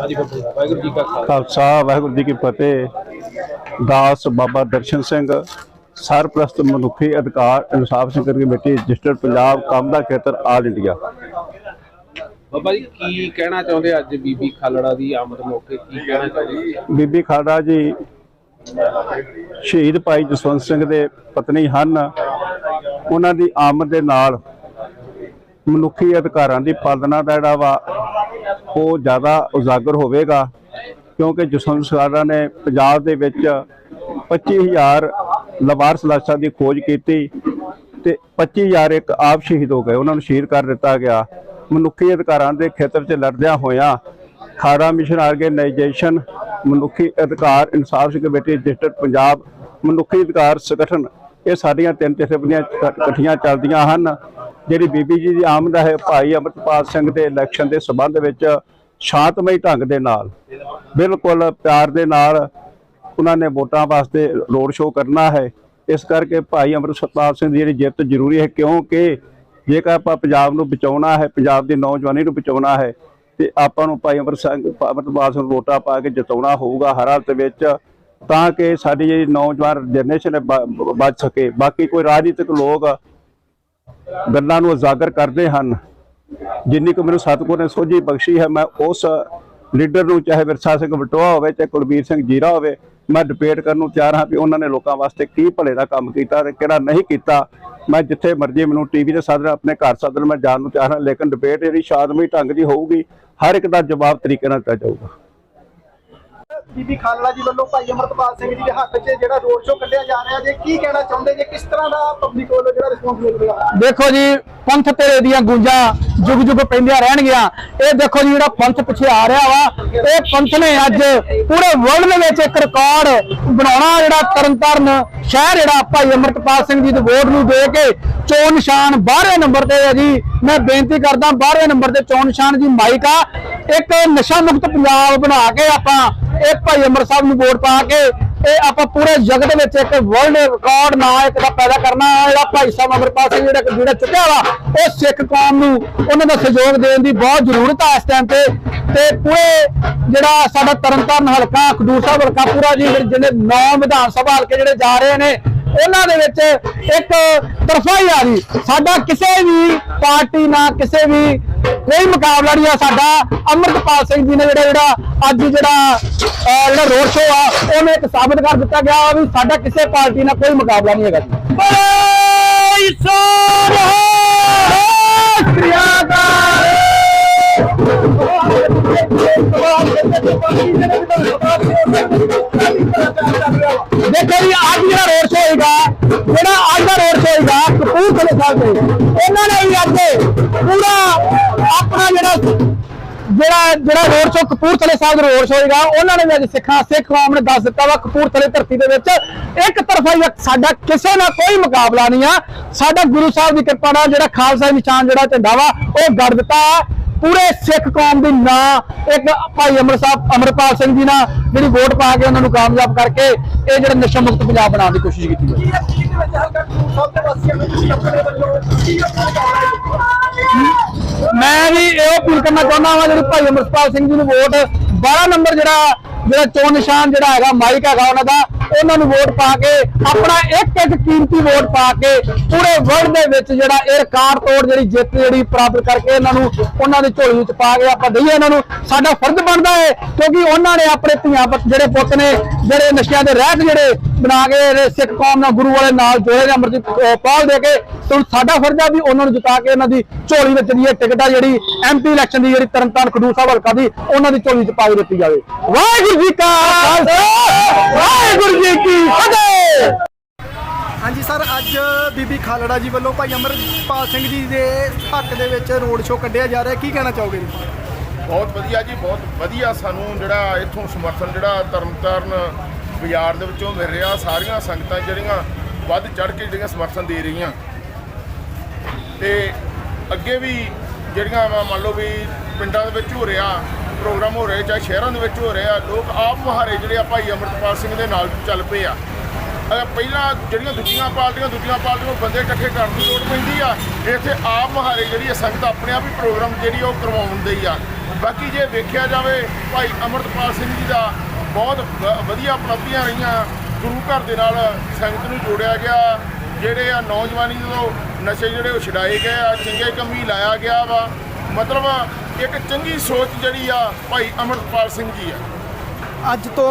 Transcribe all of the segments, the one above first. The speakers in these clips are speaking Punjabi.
ਹਾਂਜੀ ਬਾਬਾ ਜੀ, ਵਾਹਿਗੁਰੂ ਜੀ ਕਾ ਖਾਲਸਾ। ਵਾਹਿਗੁਰੂ ਜੀ ਕੀ ਫਤਿਹ। ਦਾਸ ਬਾਬਾ ਦਰਸ਼ਨ ਸਿੰਘ ਸਰਪ੍ਰਸਤ ਮਨੁੱਖੀ ਅਧਿਕਾਰ ਇਨਸਾਫ ਸੰਘਰਸ਼ ਕਮੇਟੀ ਰਜਿਸਟਰਡ ਪੰਜਾਬ ਕੰਮ ਦਾ ਖੇਤਰ ਆਲ ਇੰਡੀਆ। ਬਾਬਾ ਜੀ ਕੀ ਕਹਿਣਾ ਚਾਹੁੰਦੇ ਅੱਜ ਬੀਬੀ ਖਾਲੜਾ ਦੀ ਆਮਦ ਮੌਕੇ? ਕੀ ਕਹਿਣਾ ਚਾਹੁੰਦੇ ਬੀਬੀ ਖਾਲੜਾ ਜੀ ਸ਼ਹੀਦ ਭਾਈ ਜਸਵੰਤ ਸਿੰਘ ਦੇ ਪਤਨੀ ਹਨ। ਉਹਨਾਂ ਦੀ ਆਮਦ ਦੇ ਨਾਲ ਮਨੁੱਖੀ ਅਧਿਕਾਰਾਂ ਦੀ ਪਾਲਣਾ ਦਾ ਜਿਹੜਾ ਵਾ ਉਹ ਜ਼ਿਆਦਾ ਉਜਾਗਰ ਹੋਵੇਗਾ, ਕਿਉਂਕਿ ਜਸਵੰਤ ਖਾਲੜਾ ਨੇ ਪੰਜਾਬ ਦੇ ਵਿੱਚ 25000 ਲਵਾਰਸ ਲਾਸ਼ਾਂ ਦੀ ਖੋਜ ਕੀਤੀ ਤੇ 25000 ਇੱਕ ਆਪ ਸ਼ਹੀਦ ਹੋ ਗਏ। ਉਹਨਾਂ ਨੂੰ ਸ਼ਹੀਦ ਕਰ ਦਿੱਤਾ ਗਿਆ। ਮਨੁੱਖੀ ਅਧਿਕਾਰਾਂ ਦੇ ਖੇਤਰ 'ਚ ਲੜਦਿਆਂ ਹੋਇਆਂ ਖਾੜਾ ਮਿਸ਼ਨ ਆਰਗੇਨਾਈਜੇਸ਼ਨ, ਮਨੁੱਖੀ ਅਧਿਕਾਰ ਇਨਸਾਫ ਕਮੇਟੀ ਰਜਿਸਟਰਡ ਪੰਜਾਬ, ਮਨੁੱਖੀ ਅਧਿਕਾਰ ਸੰਗਠਨ, ਇਹ ਸਾਡੀਆਂ ਤਿੰਨ ਜਥੇਬੰਦੀਆਂ ਇਕ- ਇਕੱਠੀਆਂ ਚੱਲਦੀਆਂ ਹਨ। ਜਿਹੜੀ ਬੀਬੀ ਜੀ ਦੀ ਆਮਦ ਹੈ, ਭਾਈ ਅਮਰਪਾਲ ਸਿੰਘ ਦੇ ਇਲੈਕਸ਼ਨ ਦੇ ਸਬੰਧ ਵਿੱਚ ਸ਼ਾਂਤਮਈ ਢੰਗ ਦੇ ਨਾਲ, ਬਿਲਕੁਲ ਪਿਆਰ ਦੇ ਨਾਲ ਉਹਨਾਂ ਨੇ ਵੋਟਾਂ ਵਾਸਤੇ ਰੋਡ ਸ਼ੋਅ ਕਰਨਾ ਹੈ। ਇਸ ਕਰਕੇ ਭਾਈ ਅਮਰਪਾਲ ਸਿੰਘ ਦੀ ਜਿਹੜੀ ਜਿੱਤ ਜ਼ਰੂਰੀ ਹੈ, ਕਿਉਂਕਿ ਜੇਕਰ ਆਪਾਂ ਪੰਜਾਬ ਨੂੰ ਬਚਾਉਣਾ ਹੈ, ਪੰਜਾਬ ਦੀ ਨੌਜਵਾਨੀ ਨੂੰ ਬਚਾਉਣਾ ਹੈ, ਤੇ ਆਪਾਂ ਨੂੰ ਭਾਈ ਅਮਰ ਸਿੰਘ ਅਮਰਪਾਲ ਸਿੰਘ ਨੂੰ ਵੋਟਾਂ ਪਾ ਕੇ ਜਿਤਾਉਣਾ ਹੋਊਗਾ ਹਰ ਹਾਲਤ ਵਿੱਚ, ਤਾਂ ਕਿ ਸਾਡੀ ਜਿਹੜੀ ਨੌਜਵਾਨ ਜਨਰੇਸ਼ਨ ਹੈ, ਬਚ ਸਕੇ। ਬਾਕੀ ਕੋਈ ਰਾਜਨੀਤਿਕ ਲੋਕ ਗੱਲਾਂ ਨੂੰ ਉਜਾਗਰ ਕਰਦੇ ਹਨ। ਜਿੰਨੀ ਕੁ ਮੈਨੂੰ ਸਤਿਗੁਰ ਨੇ ਸੋਝੀ ਬਖਸ਼ੀ ਹੈ, ਮੈਂ ਉਸ ਲੀਡਰ ਨੂੰ, ਚਾਹੇ ਵਿਰਸਾ ਸਿੰਘ ਬਟੋਆ ਹੋਵੇ, ਚਾਹੇ ਕੁਲਬੀਰ ਸਿੰਘ ਜੀਰਾ ਹੋਵੇ, ਮੈਂ ਡਿਬੇਟ ਕਰਨ ਨੂੰ ਤਿਆਰ ਹਾਂ ਵੀ ਉਹਨਾਂ ਨੇ ਲੋਕਾਂ ਵਾਸਤੇ ਕੀ ਭਲੇ ਦਾ ਕੰਮ ਕੀਤਾ ਤੇ ਕਿਹੜਾ ਨਹੀਂ ਕੀਤਾ। ਮੈਂ ਜਿੱਥੇ ਮਰਜ਼ੀ ਮੈਨੂੰ ਟੀਵੀ ਦੇ ਸਾਧਨ, ਆਪਣੇ ਘਰ ਸਾਧਨ ਮੈਂ ਜਾਣ ਨੂੰ ਤਿਆਰ ਹਾਂ, ਲੇਕਿਨ ਡਿਬੇਟ ਜਿਹੜੀ ਸ਼ਾਦਮਈ ਢੰਗ ਦੀ ਹੋਊਗੀ, ਹਰ ਇੱਕ ਦਾ ਜਵਾਬ ਤਰੀਕੇ ਨਾਲ ਦਿੱਤਾ ਜਾਊਗਾ। ਬੀਬੀ ਖਾਲੜਾ ਜੀ ਵੱਲੋਂ ਭਾਈ ਅਮਰਤਪਾਲ ਸਿੰਘ ਜੀ ਦੇ ਹੱਕ 'ਚ ਜਿਹੜਾ ਰੋਡ ਸ਼ੋਅ ਕੱਢਿਆ ਜਾ ਰਿਹਾ ਜੇ ਕੀ ਕਹਿਣਾ ਚਾਹੁੰਦੇ ਜੇ ਕਿਸ ਤਰ੍ਹਾਂ ਦਾ ਪਬਲਿਕ ਵੱਲੋਂ ਜਿਹੜਾ ਰਿਸਪੌਂਸ ਮਿਲ ਦੇਖੋ ਜੀ, ਪੰਥ ਤੇਰੇ ਦੀਆਂ ਗੂੰਜਾਂ ਜੁਗ ਜੁਗ ਪੈਂਦੀਆਂ ਰਹਿਣਗੀਆਂ। ਇਹ ਦੇਖੋ ਜੀ ਜਿਹੜਾ ਪੰਥ ਪਿੱਛੇ ਆ ਰਿਹਾ ਵਾ, ਇਹ ਪੰਥ ਨੇ ਅੱਜ ਪੂਰੇ ਵਰਲਡ ਦੇ ਵਿੱਚ ਇੱਕ ਰਿਕਾਰਡ ਬਣਾਉਣਾ ਜਿਹੜਾ ਤਰਨਤਾਰਨ ਸ਼ਹਿਰ ਜਿਹੜਾ ਭਾਈ ਅਮਰਤਪਾਲ ਸਿੰਘ ਜੀ ਦੇ ਵੋਟ ਨੂੰ ਦੇ ਕੇ ਚੋਣ ਨਿਸ਼ਾਨ 12ਵੇਂ ਨੰਬਰ ਤੇ ਹੈ ਜੀ। ਮੈਂ ਬੇਨਤੀ ਕਰਦਾ 12ਵੇਂ ਨੰਬਰ ਤੇ ਚੋਣ ਨਿਸ਼ਾਨ ਜੀ ਮਾਈਕ ਆ। ਇੱਕ ਨਸ਼ਾ ਮੁਕਤ ਪੰਜਾਬ ਬਣਾ ਕੇ ਆਪਾਂ ਇਹ ਭਾਈ ਅਮਰ ਸਾਹਿਬ ਨੂੰ ਵੋਟ ਪਾ ਕੇ ਇਹ ਆਪਾਂ ਪੂਰੇ ਜਗਤ ਵਿੱਚ ਇੱਕ ਵਰਲਡ ਰਿਕਾਰਡ ਨਾਂ ਇੱਕ ਦਾ ਪੈਦਾ ਕਰਨਾ, ਜਿਹੜਾ ਭਾਈ ਸਾਹਿਬ ਅਮਰਪਾਲ ਸਿੰਘ ਜਿਹੜਾ ਜਿਹੜਾ ਚੁੱਕਿਆ ਵਾ, ਉਹ ਸਿੱਖ ਕੌਮ ਨੂੰ ਉਹਨਾਂ ਦਾ ਸਹਿਯੋਗ ਦੇਣ ਦੀ ਬਹੁਤ ਜ਼ਰੂਰਤ ਆ ਇਸ ਟਾਈਮ ਤੇ। ਤੇ ਪੂਰੇ ਜਿਹੜਾ ਸਾਡਾ ਤਰਨਤਾਰਨ ਹਲਕਾ, ਖਡੂਰ ਸਾਹਿਬ ਹਲਕਾ ਪੂਰਾ ਜੀ ਜਿਹੜੇ ਜਿਹੜੇ ਨੌ ਵਿਧਾਨ ਸਭਾ ਹਲਕੇ ਜਿਹੜੇ ਜਾ ਰਹੇ ਨੇ ਉਹਨਾਂ ਦੇ ਵਿੱਚ ਇੱਕ ਤਰਫਾ ਹੀ ਆ ਜੀ। ਸਾਡਾ ਕਿਸੇ ਵੀ ਪਾਰਟੀ ਨਾਲ ਕਿਸੇ ਵੀ ਕੋਈ ਮੁਕਾਬਲਾ ਨਹੀਂ ਆ। ਸਾਡਾ ਅਮਰਤਪਾਲ ਸਿੰਘ ਜੀ ਨੇ ਜਿਹੜਾ ਜਿਹੜਾ ਅੱਜ ਜਿਹੜਾ ਜਿਹੜਾ ਰੋਡ ਸ਼ੋਅ ਆ ਉਹਨੇ ਇੱਕ ਸਾਬਤ ਕਰ ਦਿੱਤਾ ਗਿਆ ਵੀ ਸਾਡਾ ਕਿਸੇ ਪਾਰਟੀ ਨਾਲ ਕੋਈ ਮੁਕਾਬਲਾ ਨਹੀਂ ਹੈਗਾ ਦੇਖੋ ਜੀ ਅੱਜ ਜਿਹੜਾ ਰੋਡ ਸ਼ੋਅ ਹੋਏਗਾ, ਜਿਹੜਾ ਅੱਜ ਦਾ ਰੋਡ ਸ਼ੋਅ ਹੋਏਗਾ, ਕਪੂਰਥਲੇ ਸਾਹਿਬ ਤੇ, ਇਹਨਾਂ ਨੇ ਵੀ ਅੱਜ ਪੂਰਾ ਆਪਣਾ ਜਿਹੜਾ ਜਿਹੜਾ ਜਿਹੜਾ ਰੋਡ ਸ਼ੋਅ ਕਪੂਰਥਲੇ ਸਾਹਿਬ ਦਾ ਰੋਡ ਸ਼ੋਅ ਹੋਏਗਾ, ਉਹਨਾਂ ਨੇ ਵੀ ਅੱਜ ਸਿੱਖਾਂ, ਸਿੱਖ ਕੌਮ ਨੇ ਦੱਸ ਦਿੱਤਾ ਵਾ ਕਪੂਰਥਲੇ ਧਰਤੀ ਦੇ ਵਿੱਚ। ਇੱਕ ਤਰਫਾ ਹੀ ਸਾਡਾ ਕਿਸੇ ਨਾਲ ਕੋਈ ਮੁਕਾਬਲਾ ਨਹੀਂ ਆ। ਸਾਡਾ ਗੁਰੂ ਸਾਹਿਬ ਦੀ ਕਿਰਪਾ ਨਾਲ ਜਿਹੜਾ ਖਾਲਸਾ ਨਿਸ਼ਾਨ ਜਿਹੜਾ ਝੰਡਾ ਵਾ, ਉਹ ਗੜ ਦਿੱਤਾ ਪੂਰੇ ਸਿੱਖ ਕੌਮ ਦੀ ਨਾਂ, ਇੱਕ ਭਾਈ ਅਮਰ ਸਾਹਿਬ, ਅਮਰਪਾਲ ਸਿੰਘ ਜੀ ਨਾਲ ਜਿਹੜੀ ਵੋਟ ਪਾ ਕੇ ਉਹਨਾਂ ਨੂੰ ਕਾਮਯਾਬ ਕਰਕੇ ਇਹ ਜਿਹੜਾ ਨਸ਼ਾ ਮੁਕਤ ਪੰਜਾਬ ਬਣਾਉਣ ਦੀ ਕੋਸ਼ਿਸ਼ ਕੀਤੀ ਹੈ। ਮੈਂ ਵੀ ਇਹ ਅਪੀਲ ਕਰਨਾ ਚਾਹੁੰਦਾ ਹਾਂ ਜਿਹੜੀ ਭਾਈ ਅਮਰਪਾਲ ਸਿੰਘ ਜੀ ਨੂੰ ਵੋਟ 12 ਨੰਬਰ ਜਿਹੜਾ ਜਿਹੜਾ ਚੋਣ ਨਿਸ਼ਾਨ ਜਿਹੜਾ ਹੈਗਾ, ਮਾਈਕ ਹੈਗਾ ਉਹਨਾਂ ਦਾ, ਉਹਨਾਂ ਨੂੰ ਵੋਟ ਪਾ ਕੇ, ਆਪਣਾ ਇੱਕ ਇੱਕ ਕੀਮਤੀ ਵੋਟ ਪਾ ਕੇ ਪੂਰੇ ਵਰਲਡ ਦੇ ਵਿੱਚ ਜਿਹੜਾ ਇਹ ਰਿਕਾਰਡ ਤੋੜ ਜਿਹੜੀ ਜਿੱਤ ਜਿਹੜੀ ਪ੍ਰਾਪਤ ਕਰਕੇ ਇਹਨਾਂ ਨੂੰ ਉਹਨਾਂ ਦੀ ਝੋਲੀ ਵਿੱਚ ਪਾ ਕੇ ਆਪਾਂ ਦਈਏ ਇਹਨਾਂ ਨੂੰ। ਸਾਡਾ ਫਰਜ਼ ਬਣਦਾ ਹੈ, ਕਿਉਂਕਿ ਉਹਨਾਂ ਨੇ ਆਪਣੇ ਧੀਆਂ ਪੁੱਤ ਜਿਹੜੇ ਪੁੱਤ ਨੇ, ਜਿਹੜੇ ਨਸ਼ਿਆਂ ਦੇ ਰਹਿਤ ਜਿਹੜੇ ਬਣਾ ਕੇ ਸਿੱਖ ਕੌਮ ਨਾਲ ਗੁਰੂ ਵਾਲੇ ਨਾਲ ਜੋੜੇ ਨੇ ਅੰਮ੍ਰਿਤ ਪਾਲ ਦੇ ਕੇ, ਤੇ ਹੁਣ ਸਾਡਾ ਫਰਜ਼ ਆ ਵੀ ਉਹਨਾਂ ਨੂੰ ਜਿਤਾ ਕੇ ਇਹਨਾਂ ਦੀ ਝੋਲੀ ਵਿੱਚ ਦੀ ਟਿਕਟਾਂ ਟਿਕਟ ਆ ਜਿਹੜੀ ਐਮਪੀ ਇਲੈਕਸ਼ਨ ਦੀ ਜਿਹੜੀ ਤਰਨਤਾਰਨ ਖਡੂਰ ਸਾਹਿਬ ਹਲਕਾ ਦੀ, ਉਹਨਾਂ ਦੀ ਝੋਲੀ 'ਚ ਪਾ ਕੇ ਦਿੱਤੀ ਜਾਵੇ। ਵਾਹਿਗੁਰੂ ਜੀ ਕਾ ਖਾਲਸਾ ਵਾਹਿਗੁਰੂ ਜੀ ਕੀ ਫਤਿਹ ਹਾਂਜੀ ਸਰ ਅੱਜ ਬੀਬੀ ਖਾਲੜਾ ਜੀ ਵੱਲੋਂ ਭਾਈ ਅਮਰਪਾਲ ਸਿੰਘ ਜੀ ਦੇ ਹੱਕ ਦੇ ਵਿੱਚ ਰੋਡ ਸ਼ੋਅ ਕੱਢਿਆ ਜਾ ਰਿਹਾ। ਕੀ ਕਹਿਣਾ ਚਾਹੋਗੇ ਜੀ? ਬਹੁਤ ਵਧੀਆ ਜੀ ਬਹੁਤ ਵਧੀਆ ਸਾਨੂੰ ਜਿਹੜਾ ਇੱਥੋਂ ਸਮਰਥਨ ਜਿਹੜਾ ਤਰਨਤਾਰਨ ਬਾਜ਼ਾਰ ਦੇ ਵਿੱਚੋਂ ਮਿਲ ਰਿਹਾ। ਸਾਰੀਆਂ ਸੰਗਤਾਂ ਜਿਹੜੀਆਂ ਵੱਧ ਚੜ ਕੇ ਜਿਹੜੀਆਂ ਸਮਰਥਨ ਦੇ ਰਹੀਆਂ। ਤੇ ਅੱਗੇ ਵੀ ਜਿਹੜੀਆਂ ਮੰਨ ਲਓ ਵੀ ਪਿੰਡਾਂ ਦੇ ਵਿੱਚ ਹੋ ਰਿਹਾ ਪ੍ਰੋਗਰਾਮ ਹੋ ਰਹੇ, ਚਾਹੇ ਸ਼ਹਿਰਾਂ ਦੇ ਵਿੱਚ ਹੋ ਰਹੇ ਆ ਲੋਕ ਆਪ ਮੁਹਾਰੇ ਜਿਹੜੇ ਆ ਭਾਈ ਅਮਰਤਪਾਲ ਸਿੰਘ ਦੇ ਨਾਲ ਚੱਲ ਪਏ ਆ। ਪਹਿਲਾਂ ਜਿਹੜੀਆਂ ਦੂਜੀਆਂ ਪਾਰਟੀਆਂ ਦੂਜੀਆਂ ਪਾਰਟੀਆਂ ਨੂੰ ਬੰਦੇ ਇਕੱਠੇ ਕਰਨ ਦੀ ਲੋੜ ਪੈਂਦੀ ਆ। ਇੱਥੇ ਆਪ ਮੁਹਾਰੇ ਜਿਹੜੀ ਆ ਸੰਗਤ ਆਪਣੇ ਆਪ ਹੀ ਪ੍ਰੋਗਰਾਮ ਜਿਹੜੀ ਆ ਉਹ ਕਰਵਾਉਣ ਦੀ ਆ। ਬਾਕੀ ਜੇ ਵੇਖਿਆ ਜਾਵੇ, ਭਾਈ ਅਮਰਤਪਾਲ ਸਿੰਘ ਜੀ ਦਾ ਬਹੁਤ ਵ- ਵਧੀਆ ਉਪਲਬਧੀਆਂ ਰਹੀਆਂ। ਗੁਰੂ ਘਰ ਦੇ ਨਾਲ ਸੰਗਤ ਨੂੰ ਜੋੜਿਆ ਗਿਆ। ਜਿਹੜੇ ਆ ਨੌਜਵਾਨੀ ਜਦੋਂ ਨਸ਼ੇ ਜਿਹੜੇ ਉਹ ਛਡਾਏ ਗਏ ਆ, ਚੰਗੇ ਕੰਮੀ ਲਾਇਆ ਗਿਆ ਵਾ। ਮਤਲਬ ਇੱਕ ਚੰਗੀ ਸੋਚ ਜਿਹੜੀ ਆ ਭਾਈ ਅਮਰਤਪਾਲ ਸਿੰਘ ਜੀ ਆ। ਅੱਜ ਤੋਂ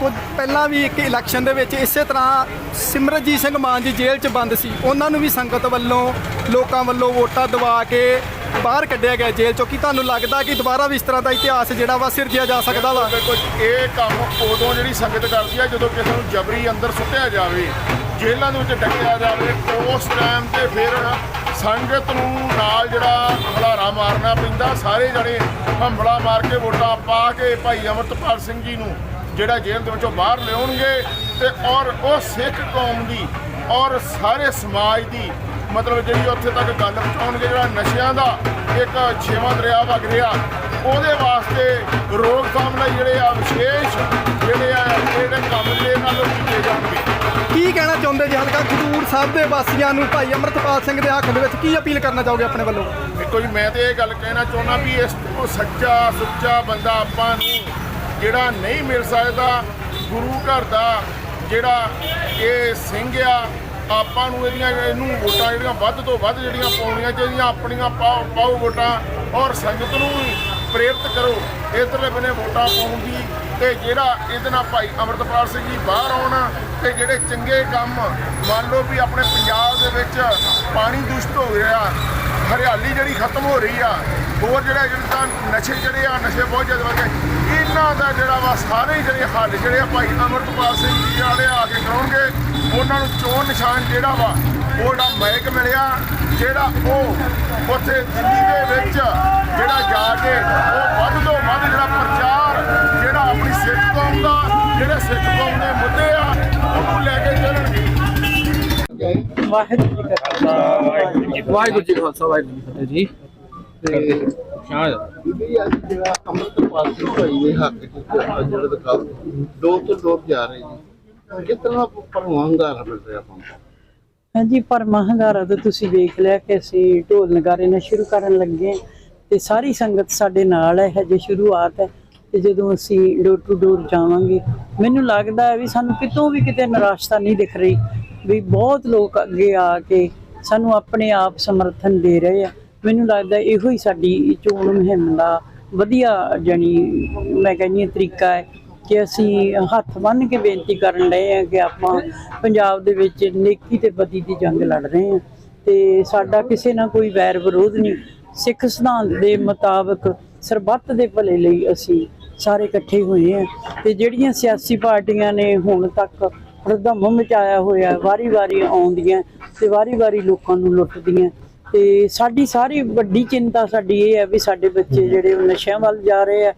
ਕੁਝ ਪਹਿਲਾਂ ਵੀ ਇੱਕ ਇਲੈਕਸ਼ਨ ਦੇ ਵਿੱਚ ਇਸੇ ਤਰ੍ਹਾਂ ਸਿਮਰਜੀਤ ਸਿੰਘ ਮਾਨ ਜੀ ਜੇਲ੍ਹ 'ਚ ਬੰਦ ਸੀ। ਉਹਨਾਂ ਨੂੰ ਵੀ ਸੰਗਤ ਵੱਲੋਂ ਲੋਕਾਂ ਵੱਲੋਂ ਵੋਟਾਂ ਦਵਾ ਕੇ ਬਾਹਰ ਕੱਢਿਆ ਗਿਆ ਜੇਲ੍ਹ 'ਚੋਂ ਕੀ ਤੁਹਾਨੂੰ ਲੱਗਦਾ ਕਿ ਦੁਬਾਰਾ ਵੀ ਇਸ ਤਰ੍ਹਾਂ ਦਾ ਇਤਿਹਾਸ ਜਿਹੜਾ ਵਾ ਸਿਰਜਿਆ ਜਾ ਸਕਦਾ ਵਾ? ਦੇਖੋ ਇਹ ਕੰਮ ਉਦੋਂ ਜਿਹੜੀ ਸੰਗਤ ਕਰਦੀ ਆ ਜਦੋਂ ਕਿਸੇ ਨੂੰ ਜਬਰੀ ਅੰਦਰ ਸੁੱਟਿਆ ਜਾਵੇ ਜੇਲ੍ਹਾਂ ਦੇ ਵਿੱਚ ਡੱਕਿਆ ਜਾਵੇ ਉਸ ਟਾਈਮ ਤੇ ਫਿਰ ਸੰਗਤ ਨੂੰ ਨਾਲ ਜਿਹੜਾ ਹਲਾਰਾ ਮਾਰਨਾ ਪੈਂਦਾ, ਸਾਰੇ ਜਣੇ ਹੰਬਲਾ ਮਾਰ ਕੇ ਵੋਟਾਂ ਪਾ ਕੇ ਭਾਈ ਅਮਰਤਪਾਲ ਸਿੰਘ ਜੀ ਨੂੰ ਜਿਹੜਾ ਜੇਲ੍ਹ ਦੇ ਵਿੱਚੋਂ ਬਾਹਰ ਲਿਆਉਣਗੇ ਤੇ ਔਰ ਉਹ ਸਿੱਖ ਕੌਮ ਦੀ ਔਰ ਸਾਰੇ ਸਮਾਜ ਦੀ ਮਤਲਬ ਜਿਹੜੀ ਉੱਥੇ ਤੱਕ ਗੱਲ ਪਹੁੰਚਾਉਣਗੇ, ਜਿਹੜਾ ਨਸ਼ਿਆਂ ਦਾ ਇੱਕ ਛੇਵਾਂ ਦਰਿਆ ਵਗ ਰਿਹਾ, ਉਹਦੇ ਵਾਸਤੇ ਰੋਕਥਾਮ ਲਈ ਜਿਹੜੇ ਆ ਵਿਸ਼ੇਸ਼ ਜਿਹੜੇ ਆ, ਜਿਹੜੇ ਕੰਮ ਜਿਹੜੇ ਨਾਲ ਕੀਤੇ ਜਾਣਗੇ। ਕੀ ਕਹਿਣਾ ਚਾਹੁੰਦੇ ਜੀ? ਹਲਕਾ ਖਡੂਰ ਸਾਹਿਬ ਦੇ ਵਾਸੀਆਂ ਨੂੰ ਭਾਈ ਅਮਰਤਪਾਲ ਸਿੰਘ ਦੇ ਹੱਕ ਦੇ ਵਿੱਚ ਕੀ ਅਪੀਲ ਕਰਨਾ ਚਾਹੋਗੇ ਆਪਣੇ ਵੱਲੋਂ? ਦੇਖੋ ਜੀ, ਮੈਂ ਤੇ ਇਹ ਗੱਲ ਕਹਿਣਾ ਚਾਹੁੰਦਾ ਵੀ ਇਸ ਤੋਂ ਸੱਚਾ, ਸੁੱਚਾ ਬੰਦਾ ਆਪਾਂ ਨੂੰ ਜਿਹੜਾ ਨਹੀਂ ਮਿਲ ਸਕਦਾ, ਗੁਰੂ ਘਰ ਦਾ ਜਿਹੜਾ ਇਹ ਸਿੰਘ ਆ, ਆਪਾਂ ਨੂੰ ਇਹਦੀਆਂ, ਇਹਨੂੰ ਵੋਟਾਂ ਜਿਹੜੀਆਂ ਵੱਧ ਤੋਂ ਵੱਧ ਜਿਹੜੀਆਂ ਪਾਉਣੀਆਂ ਚਾਹੀਦੀਆਂ, ਆਪਣੀਆਂ ਪਾਓ ਪਾਓ ਵੋਟਾਂ ਔਰ ਸੰਗਤ ਨੂੰ ਪ੍ਰੇਰਿਤ ਕਰੋ। ਇਧਰਲੇ ਬੰਨੇ ਵੋਟਾਂ ਪਾਉਣ ਦੀ ਤੇ ਜਿਹੜਾ ਇਹਦੇ ਨਾਲ ਭਾਈ ਅਮਰਤਪਾਲ ਸਿੰਘ ਜੀ ਬਾਹਰ ਆਉਣ ਤੇ ਜਿਹੜੇ ਚੰਗੇ ਕੰਮ, ਮੰਨ ਲਓ ਵੀ ਆਪਣੇ ਪੰਜਾਬ ਦੇ ਵਿੱਚ ਪਾਣੀ ਦੂਸ਼ਿਤ ਹੋ ਰਿਹਾ, ਹਰਿਆਲੀ ਜਿਹੜੀ ਖਤਮ ਹੋ ਰਹੀ ਆ, ਹੋਰ ਜਿਹੜਾ ਜਿਹੜਾ ਨਸ਼ੇ ਜਿਹੜੇ ਆ, ਨਸ਼ੇ ਬਹੁਤ ਜ਼ਿਆਦਾ ਵੱਧ ਗਏ, ਇਹਨਾਂ ਦਾ ਜਿਹੜਾ ਵਾ ਸਾਰੇ ਜਿਹੜੇ ਹੱਲ ਜਿਹੜੇ ਆ ਭਾਈ ਅਮਰਤਪਾਲ ਸਿੰਘ ਜੀ ਵਾਲੇ ਆ ਕੇ ਕਰਾਉਣਗੇ, ਉਹਨਾਂ ਨੂੰ ਚੋਣ ਨਿਸ਼ਾਨ ਜਿਹੜਾ ਵਾ, ਉਹ ਜਿਹੜਾ ਮਹਿਕ ਮਿਲਿਆ, ਜਿਹੜਾ ਉਹ ਉੱਥੇ ਦਿੱਲੀ ਦੇ ਵਿੱਚ ਜਿਹੜਾ ਜਾ ਕੇ ਉਹ ਵੱਧ ਵਾਹਿਗੁਰੂ ਜੀ ਕਾ ਖਾਲਸਾ, ਵਾਹਿਗੁਰੂ ਜੀ ਕਾ ਖਾਲਸਾ ਵਾਹਿਗੁਰੂ ਜੀ ਕੀ ਫਤਿਹ ਜੀ। ਤੇ ਸ਼ਾਹ ਵੀ ਅੱਜ ਜਿਹੜਾ ਅੰਮ੍ਰਿਤਪਾਲ ਸਿੰਘ ਭਾਈ ਦੇ ਹੱਕ ਚ ਜਿਹੜਾ ਜਿਹੜਾ ਦੋ ਤੋਂ ਦੋ ਜਾ ਰਹੇ ਜੀ ਕਿਤਨਾ ਪਰਵਾਹੰਗਾ ਮਿਲ ਰਿਹਾ ਆਪਾਂ ਹਾਂਜੀ, ਪਰ ਤਾਂ ਤੁਸੀਂ ਵੇਖ ਲਿਆ ਕਿ ਅਸੀਂ ਢੋਲ ਨਗਾਰੇ ਨਾਲ ਸ਼ੁਰੂ ਕਰਨ ਲੱਗੇ ਤੇ ਸਾਰੀ ਸੰਗਤ ਸਾਡੇ ਨਾਲ ਹੈ, ਹਜੇ ਸ਼ੁਰੂਆਤ ਹੈ ਤੇ ਜਦੋਂ ਅਸੀਂ ਡੋਰ ਟੂ ਡੋਰ ਜਾਵਾਂਗੇ, ਮੈਨੂੰ ਲੱਗਦਾ ਹੈ ਵੀ ਸਾਨੂੰ ਕਿਤੋਂ ਵੀ ਕਿਤੇ ਨਿਰਾਸ਼ਤਾ ਨਹੀਂ ਦਿਖ ਰਹੀ। ਵੀ ਬਹੁਤ ਲੋਕ ਅੱਗੇ ਆ ਕੇ ਸਾਨੂੰ ਆਪਣੇ ਆਪ ਸਮਰਥਨ ਦੇ ਰਹੇ ਆ। ਮੈਨੂੰ ਲੱਗਦਾ ਇਹੋ ਹੀ ਸਾਡੀ ਚੋਣ ਮੁਹਿੰਮ ਦਾ ਵਧੀਆ ਜਾਨੀ ਮੈਂ ਕਹਿੰਦੀ ਹਾਂ ਤਰੀਕਾ ਹੈ ਕਿ ਅਸੀਂ ਹੱਥ ਬੰਨ੍ਹ ਕੇ ਬੇਨਤੀ ਕਰਨ ਲਏ ਹਾਂ ਕਿ ਆਪਾਂ ਪੰਜਾਬ ਦੇ ਵਿੱਚ ਨੇਕੀ ਤੇ ਬਦੀ ਦੀ ਜੰਗ ਲੜ ਰਹੇ ਹਾਂ ਤੇ ਸਾਡਾ ਕਿਸੇ ਨਾਲ ਕੋਈ ਵੈਰ ਵਿਰੋਧ ਨਹੀਂ। ਸਿੱਖ ਸਿਧਾਂਤ ਦੇ ਮੁਤਾਬਕ ਸਰਬੱਤ ਦੇ ਭਲੇ ਲਈ ਅਸੀਂ ਸਾਰੇ ਇਕੱਠੇ ਹੋਏ ਆ ਤੇ ਜਿਹੜੀਆਂ ਸਿਆਸੀ ਪਾਰਟੀਆਂ ਨੇ ਹੁਣ ਤੱਕ ਹਰਦਮ ਮਚਾਇਆ ਹੋਇਆ ਵਾਰੀ-ਵਾਰੀ ਆਉਂਦੀਆਂ ਤੇ ਵਾਰੀ-ਵਾਰੀ ਲੋਕਾਂ ਨੂੰ ਲੁੱਟਦੀਆਂ। ਤੇ ਸਾਡੀ ਸਾਰੀ ਵੱਡੀ ਚਿੰਤਾ ਸਾਡੀ ਇਹ ਹੈ ਵੀ ਸਾਡੇ ਬੱਚੇ ਜਿਹੜੇ ਨਸ਼ਿਆਂ ਵੱਲ ਜਾ ਰਹੇ ਆ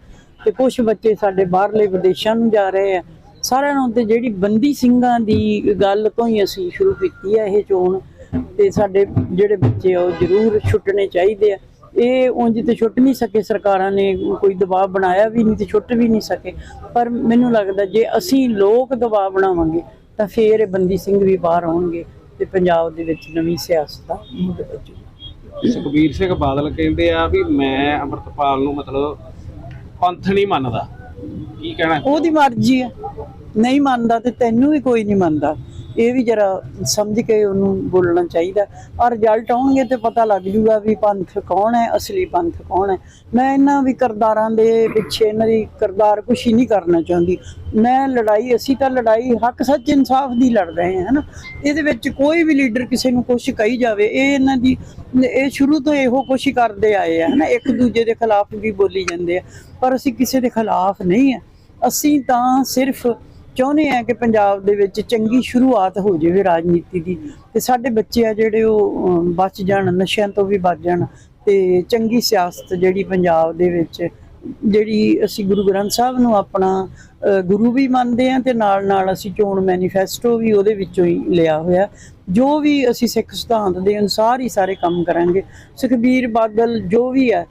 ਤੇ ਕੁਝ ਬੱਚੇ ਸਾਡੇ ਬਾਹਰਲੇ ਵਿਦੇਸ਼ਾਂ ਨੂੰ ਜਾ ਰਹੇ ਆ। ਸਾਰਿਆਂ ਨੂੰ ਤੇ ਜਿਹੜੀ ਬੰਦੀ ਸਿੰਘਾਂ ਦੀ ਗੱਲ ਤੋਂ ਹੀ ਅਸੀਂ ਸ਼ੁਰੂ ਕੀਤੀ ਹੈ ਇਹ ਚੋਣ ਤੇ ਸਾਡੇ ਜਿਹੜੇ ਬੱਚੇ ਆ ਉਹ ਜ਼ਰੂਰ ਛੁੱਟਣੇ ਚਾਹੀਦੇ ਆ। ਇਹ ਉਂਝ ਤੇ ਛੁੱਟ ਨਹੀਂ ਸਕੇ ਸਰਕਾਰਾਂ ਨੇ ਕੋਈ ਦਬਾਅ ਬਣਾਇਆ ਵੀ ਨਹੀਂ ਤੇ ਛੁੱਟ ਵੀ ਨਹੀਂ ਸਕੇ। ਪਰ ਮੈਨੂੰ ਲੱਗਦਾ ਜੇ ਅਸੀਂ ਲੋਕ ਦਬਾਅ ਬਣਾਵਾਂਗੇ ਤਾਂ ਫੇਰ ਇਹ ਬੰਦੀ ਸਿੰਘ ਵੀ ਬਾਹਰ ਆਉਣਗੇ ਤੇ ਪੰਜਾਬ ਦੇ ਵਿੱਚ ਨਵੀਂ ਸਿਆਸਤ ਦਾ ਮੁੱਢ ਵੱਜੂਗਾ। ਸੁਖਬੀਰ ਸਿੰਘ ਬਾਦਲ ਕਹਿੰਦੇ ਆ ਵੀ ਮੈਂ ਅਮਰਤਪਾਲ ਨੂੰ ਮਤਲਬ ਪੰਥ ਨਹੀਂ ਮੰਨਦਾ। ਕੀ ਕਹਿਣਾ? ਉਹਦੀ ਮਰਜ਼ੀ ਹੈ। ਨਹੀਂ ਮੰਨਦਾ ਤੇ ਤੈਨੂੰ ਵੀ ਕੋਈ ਨਹੀਂ ਮੰਨਦਾ। ਇਹ ਵੀ ਜਰਾ ਸਮਝ ਕੇ ਉਹਨੂੰ ਬੋਲਣਾ ਚਾਹੀਦਾ। ਔਰ ਰਿਜ਼ਲਟ ਆਉਣਗੇ ਤੇ ਪਤਾ ਲੱਗ ਜੂਗਾ ਵੀ ਪੰਥ ਕੌਣ ਹੈ, ਅਸਲੀ ਪੰਥ ਕੌਣ ਹੈ। ਮੈਂ ਇਹਨਾਂ ਵੀ ਕਰਦਾਰਾਂ ਦੇ ਪਿੱਛੇ ਇਹਨਾਂ ਦੀ ਕਰਦਾਰ ਹੀ ਨਹੀਂ ਕਰਨਾ ਚਾਹੁੰਦੀ। ਮੈਂ ਲੜਾਈ, ਅਸੀਂ ਤਾਂ ਲੜਾਈ, ਹੱਕ ਸੱਚ ਇਨਸਾਫ ਦੀ ਲੜ ਰਹੇ ਹਾਂ, ਹਨਾ। ਇਹਦੇ ਵਿੱਚ ਕੋਈ ਵੀ ਲੀਡਰ ਕਿਸੇ ਨੂੰ ਕੁਛ ਕਹੀ ਜਾਵੇ, ਇਹ ਇਹਨਾਂ ਦੀ, ਇਹ ਸ਼ੁਰੂ ਤੋਂ ਇਹੋ ਕੁਛ ਹੀ ਕਰਦੇ ਆਏ ਆ, ਹਨਾ। ਇੱਕ ਦੂਜੇ ਦੇ ਖਿਲਾਫ ਵੀ ਬੋਲੀ ਜਾਂਦੇ ਆ। ਪਰ ਅਸੀਂ ਕਿਸੇ ਦੇ ਖਿਲਾਫ ਨਹੀਂ ਆ। ਅਸੀਂ ਤਾਂ ਸਿਰਫ ਚਾਹੁੰਦੇ ਆ ਕਿ ਪੰਜਾਬ ਦੇ ਵਿੱਚ ਚੰਗੀ ਸ਼ੁਰੂਆਤ ਹੋ ਜਾਵੇ ਰਾਜਨੀਤੀ ਦੀ ਤੇ ਸਾਡੇ ਬੱਚੇ ਆ ਜਿਹੜੇ ਉਹ ਬਚ ਜਾਣ ਨਸ਼ਿਆਂ ਤੋਂ ਵੀ ਬਚ ਜਾਣ ਤੇ ਚੰਗੀ ਸਿਆਸਤ ਜਿਹੜੀ ਪੰਜਾਬ ਦੇ ਵਿੱਚ ਜਿਹੜੀ ਅਸੀਂ ਗੁਰੂ ਗ੍ਰੰਥ ਸਾਹਿਬ ਨੂੰ ਆਪਣਾ ਅ, ਗੁਰੂ ਵੀ ਮੰਨਦੇ ਆ ਤੇ ਨਾਲ ਨਾਲ ਅਸੀਂ ਚੋਣ ਮੈਨੀਫੈਸਟੋ ਵੀ ਉਹਦੇ ਵਿੱਚੋਂ ਹੀ ਲਿਆ ਹੋਇਆ। ਜੋ ਵੀ ਅਸੀਂ ਸਿੱਖ ਸਿਧਾਂਤ ਦੇ ਅਨੁਸਾਰ ਹੀ ਸਾਰੇ ਕੰਮ ਕਰਾਂਗੇ। ਸੁਖਬੀਰ ਬਾਦਲ ਜੋ ਵੀ ਹੈ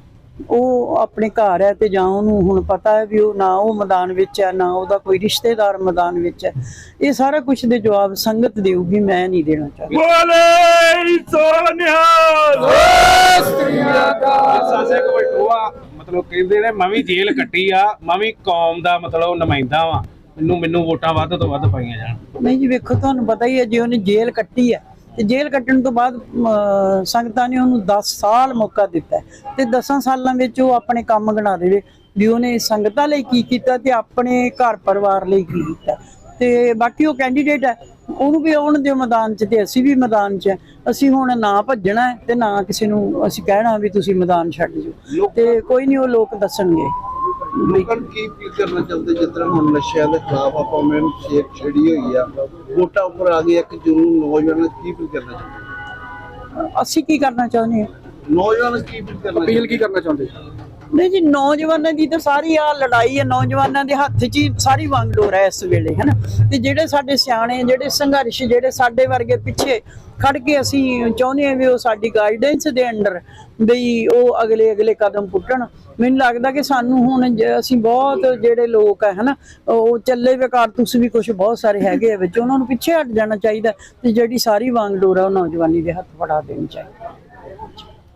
ਉਹ ਆਪਣੇ ਘਰ ਹੈ ਤੇ ਜਾਂ ਉਹਨੂੰ ਹੁਣ ਪਤਾ ਹੈ ਵੀ ਉਹ ਨਾ ਉਹ ਮੈਦਾਨ ਵਿੱਚ ਹੈ ਨਾ ਉਹਦਾ ਕੋਈ ਰਿਸ਼ਤੇਦਾਰ ਮੈਦਾਨ ਵਿੱਚ ਹੈ। ਇਹ ਸਾਰਾ ਕੁਝ ਦੇ ਜਵਾਬ ਸੰਗਤ ਦੇਊਗੀ ਮੈਂ ਨਹੀਂ ਦੇਣਾ ਚਾਹੁੰਦਾ। ਸਾਸੇ ਕੋ ਬੈਠੋਆ ਮਤਲਬ ਮਤਲਬ ਕਹਿੰਦੇ ਨੇ ਮੈਂ ਵੀ ਜੇਲ੍ਹ ਕੱਟੀ ਆ ਮੈਂ ਵੀ ਕੌਮ ਦਾ ਮਤਲਬ ਨੁਮਾਇੰਦਾ ਵਾਂ। ਮੈਨੂੰ ਮੈਨੂੰ ਵੋਟਾਂ ਵੱਧ ਤੋਂ ਵੱਧ ਪਾਈਆਂ ਜਾਣ। ਨਹੀਂ ਜੀ ਵੇਖੋ ਤੁਹਾਨੂੰ ਪਤਾ ਹੀ ਹੈ ਜੇ ਉਹਨੇ ਜੇਲ੍ਹ ਕੱਟੀ ਹੈ ਤੇ ਜੇਲ੍ਹ ਕੱਟਣ ਤੋਂ ਬਾਅਦ ਸੰਗਤਾਂ ਨੇ ਉਹਨੂੰ 10 ਸਾਲ ਮੌਕਾ ਦਿੱਤਾ ਤੇ 10 ਸਾਲਾਂ ਵਿੱਚ ਉਹ ਆਪਣੇ ਕੰਮ ਗਣਾ ਦੇਵੇ। ਵੀ ਉਹਨੇ ਸੰਗਤਾਂ ਲਈ ਕੀ ਕੀਤਾ ਤੇ ਆਪਣੇ ਘਰ ਪਰਿਵਾਰ ਲਈ ਕੀ ਕੀਤਾ। ਤੇ ਬਾਕੀ ਉਹ ਕੈਂਡੀਡੇਟ ਹੈ ਉਹਨੂੰ ਵੀ ਆਉਣ ਦਿਓ ਮੈਦਾਨ 'ਚ ਤੇ ਅਸੀਂ ਵੀ ਮੈਦਾਨ 'ਚ ਹੈ। ਅਸੀਂ ਹੁਣ ਨਾ ਭੱਜਣਾ ਤੇ ਨਾ ਕਿਸੇ ਨੂੰ ਅਸੀਂ ਕਹਿਣਾ ਵੀ ਤੁਸੀਂ ਮੈਦਾਨ ਛੱਡ ਜਾਓ ਤੇ ਕੋਈ ਨਹੀਂ ਉਹ ਲੋਕ ਦੱਸਣਗੇ। ਲੋਕਾਂ ਨੂੰ ਕੀ ਅਪੀਲ ਕਰਨਾ ਚਾਹੁੰਦੇ ਜਿਸ ਤਰ੍ਹਾਂ ਹੁਣ ਨਸ਼ਿਆਂ ਦੇ ਖਿਲਾਫ ਆਪਾਂ ਮੈਂ ਛੇੜ ਛੇੜੀ ਹੋਈ ਆ? ਵੋਟਾਂ ਉੱਪਰ ਆ ਗਈ ਇੱਕ ਨੂੰ ਨੌਜਵਾਨਾਂ ਨੂੰ ਕੀ ਅਪੀਲ ਕਰਨਾ ਚਾਹੁੰਦੇ? ਅਸੀਂ ਕੀ ਕਰਨਾ ਚਾਹੁੰਦੇ ਹਾਂ? ਨੌਜਵਾਨਾਂ ਨੂੰ ਕੀ ਅਪੀਲ ਕਰਨਾ ਅਪੀਲ ਕੀ ਕਰਨਾ ਚਾਹੁੰਦੇ? ਨਹੀਂ ਜੀ, ਨੌਜਵਾਨਾਂ ਦੀ ਤਾਂ ਸਾਰੀ ਆ ਲੜਾਈ ਹੈ ਨੌਜਵਾਨਾਂ ਦੇ ਹੱਥ 'ਚ ਹੀ ਸਾਰੀ ਵਾਂਗਡੋਰ ਹੈ ਇਸ ਵੇਲੇ, ਹੈਨਾ? ਤੇ ਜਿਹੜੇ ਸਾਡੇ ਸਿਆਣੇ, ਜਿਹੜੇ ਸੰਘਰਸ਼, ਜਿਹੜੇ ਸਾਡੇ ਵਰਗੇ ਪਿੱਛੇ ਖੜ ਕੇ ਅਸੀਂ ਚਾਹੁੰਦੇ ਹਾਂ ਵੀ ਉਹ ਸਾਡੀ ਗਾਈਡੈਂਸ ਦੇ ਅੰਡਰ ਵੀ ਉਹ ਅਗਲੇ ਅਗਲੇ ਕਦਮ ਪੁੱਟਣ। ਮੈਨੂੰ ਲੱਗਦਾ ਕਿ ਸਾਨੂੰ ਹੁਣ ਅਸੀਂ ਬਹੁਤ ਜਿਹੜੇ ਲੋਕ ਹੈ ਹਨਾ, ਉਹ ਚੱਲੇ ਵੇ ਕਾਰਤੂਸ ਵੀ ਕੁਝ ਬਹੁਤ ਸਾਰੇ ਹੈਗੇ ਆ ਵਿੱਚ, ਉਹਨਾਂ ਨੂੰ ਪਿੱਛੇ ਹਟ ਜਾਣਾ ਚਾਹੀਦਾ ਤੇ ਜਿਹੜੀ ਸਾਰੀ ਵਾਂਗਡੋਰ ਆ ਉਹ ਨੌਜਵਾਨੀ ਦੇ ਹੱਥ ਫੜਾ ਦੇਣੀ ਚਾਹੀਦੀ।